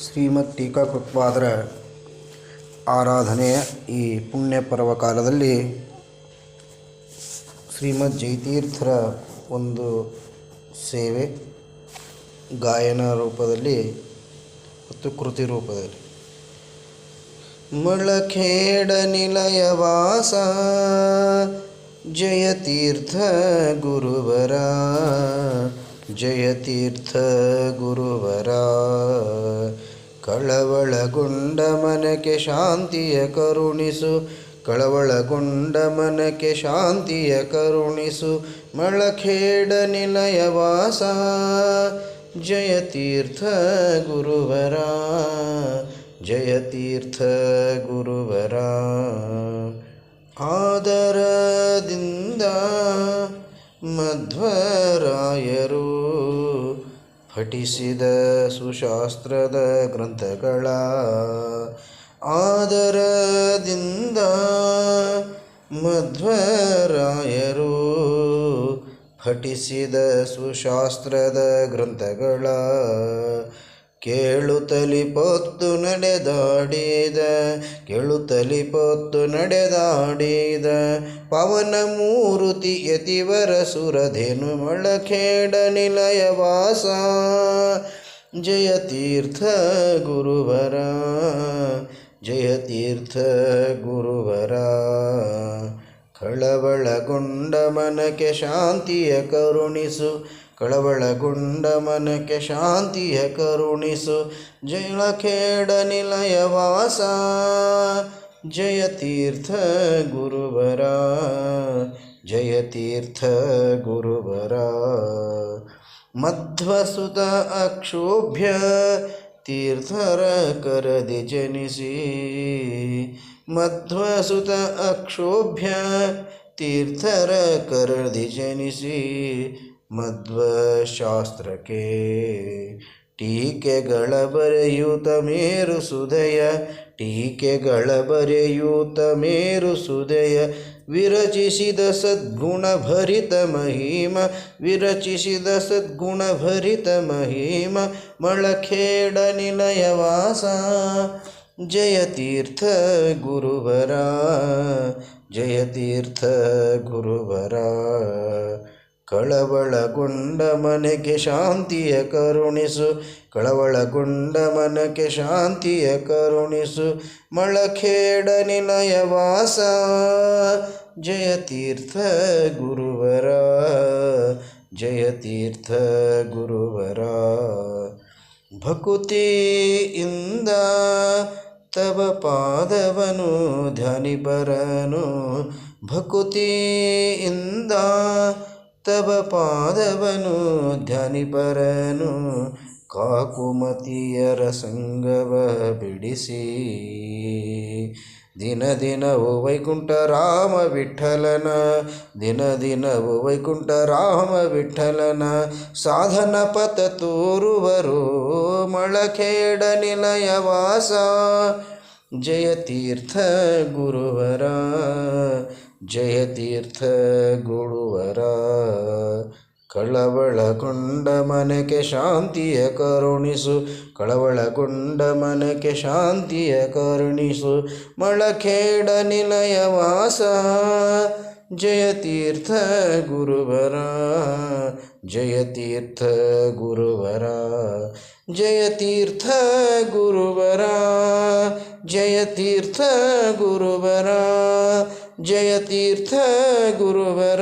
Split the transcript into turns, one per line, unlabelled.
ಶ್ರೀಮದ್ ಟೀಕಾಕೃತ್ಪಾದರ ಆರಾಧನೆಯ ಈ ಪುಣ್ಯ ಪರ್ವ ಕಾಲದಲ್ಲಿ ಶ್ರೀಮದ್ ಜೈತೀರ್ಥರ ಒಂದು ಸೇವೆ ಗಾಯನ ರೂಪದಲ್ಲಿ ಮತ್ತು ಕೃತಿ ರೂಪದಲ್ಲಿ. ಮಳಖೇಡ ನಿಲಯವಾಸ ಜಯತೀರ್ಥ ಗುರುವರ ಜಯತೀರ್ಥ ಗುರುವರ. ಕಳವಳಗೊಂಡ ಮನಕ್ಕೆ ಶಾಂತಿಯ ಕರುಣಿಸು. ಕಳವಳಗೊಂಡ ಮನಕ್ಕೆ ಶಾಂತಿಯ ಕರುಣಿಸು. ಮಳಖೇಡ ನಿಲಯವಾಸ. ಜಯತೀರ್ಥ ಗುರುವರ. ಜಯತೀರ್ಥ ಗುರುವರ. ಆದರದಿಂದ ಮಧ್ವರಾಯರು ಪಠಿಸಿದ ಸುಶಾಸ್ತ್ರದ ಗ್ರಂಥಗಳ ಆದರದಿಂದ ಮಧ್ವರಾಯರು ಪಠಿಸಿದ ಸುಶಾಸ್ತ್ರದ ಗ್ರಂಥಗಳ ಕೇಳುತ್ತಲಿ ಪೊತ್ತು ನಡೆದಾಡಿದ, ಕೇಳು ಪೊತ್ತು ನಡೆದಾಡಿದ. ಪವನ ಮೂರುತಿ ಯತಿವರ ಸುರಧೇನು ಮಳಖೇಡ ನಿಲಯವಾಸ ಜಯತೀರ್ಥ ಗುರುವರ ಜಯತೀರ್ಥ ಗುರುವರ. ಕಳವಳಗೊಂಡ ಮನಕ್ಕೆ ಶಾಂತಿಯ ಕರುಣಿಸು ಕಳವಳಗೊಂಡ ಮನಕ್ಕೆ ಶಾಂತಿಯ ಕರುಣಿಸು. ಜಯಳಖೇಡ ನಿಲಯವಾಸ ಜಯತೀರ್ಥ ಗುರುವರ ಜಯತೀರ್ಥ ಗುರುವರ. ಮಧ್ವಸುತ ಅಕ್ಷೋಭ್ಯ ತೀರ್ಥರ ಕರದಿ ಜನಿಸಿ ಮಧ್ವಸುತ ಅಕ್ಷೋಭ್ಯ ತೀರ್ಥರ ಕರಧಿ ಜನಿಸಿ ಮಧ್ವಶಾಸ್ತ್ರಕ್ಕೆ ಟೀಕೆಗಳ ಬರೆಯೂತ ಮೇರು ಸುದಯ ಟೀಕೆಗಳ ಬರೆಯೂತ ಮೇರು ಸುದಯ ವಿರಚಿಸಿದ ಸದ್ಗುಣ ಭರಿತ ಮಹಿಮ, ವಿರಚಿಸಿದ ಸದ್ಗುಣ ಭರಿತ ಮಹಿಮ, ಮಳಖೇಡ ನಿಲಯವಾಸ ಜಯತೀರ್ಥ ಗುರುವರ ಜಯತೀರ್ಥ ಗುರುವರ. ಕಳವಳಗೊಂಡ ಮನೆಗೆ ಶಾಂತಿಯ ಕರುಣಿಸು, ಕಳವಳಗೊಂಡ ಮನಕ್ಕೆ ಶಾಂತಿಯ ಕರುಣಿಸು, ಮಳಖೇಡ ನಿಲಯವಾಸ ಜಯತೀರ್ಥ ಗುರುವರ ಜಯತೀರ್ಥ ಗುರುವರ. ಭಕುತಿಯಿಂದ ತವ ಪಾದವನು ಧ್ಯಾನಿಪರನು ಭಕುತಿಯಿಂದ ತವ ಪಾದವನು ಧ್ಯಾನಿಪರನು ಕಾಕುಮತಿಯರ ಸಂಗವ ಬಿಡಿಸಿ ದಿನ ದಿನವು ವೈಕುಂಠ ರಾಮ ವಿಠಲನ. ದಿನ ದಿನವು ವೈಕುಂಠ ರಾಮ ವಿಠಲನ. ಸಾಧನ ಪಥ ತೋರುವರು ಮಳಖೇಡ ನಿಲಯವಾಸ ಜಯತೀರ್ಥ ಗುರುವರ ಜಯತೀರ್ಥ ಗುರುವರ. ಕಳವಳಗೊಂಡ ಮನಕ್ಕೆ ಶಾಂತಿಯ ಕರುಣಿಸು ಕಳವಳಗೊಂಡ ಮನಕ್ಕೆ ಶಾಂತಿಯ ಕರುಣಿಸು. ಮಳಖೇಡ ನಿಲಯವಾಸ ಜಯತೀರ್ಥ ಗುರುವರ ಜಯತೀರ್ಥ ಗುರುವರ ಜಯತೀರ್ಥ ಗುರುವರ ಜಯತೀರ್ಥ ಗುರುವರ ಜಯತೀರ್ಥ ಗುರುವರ.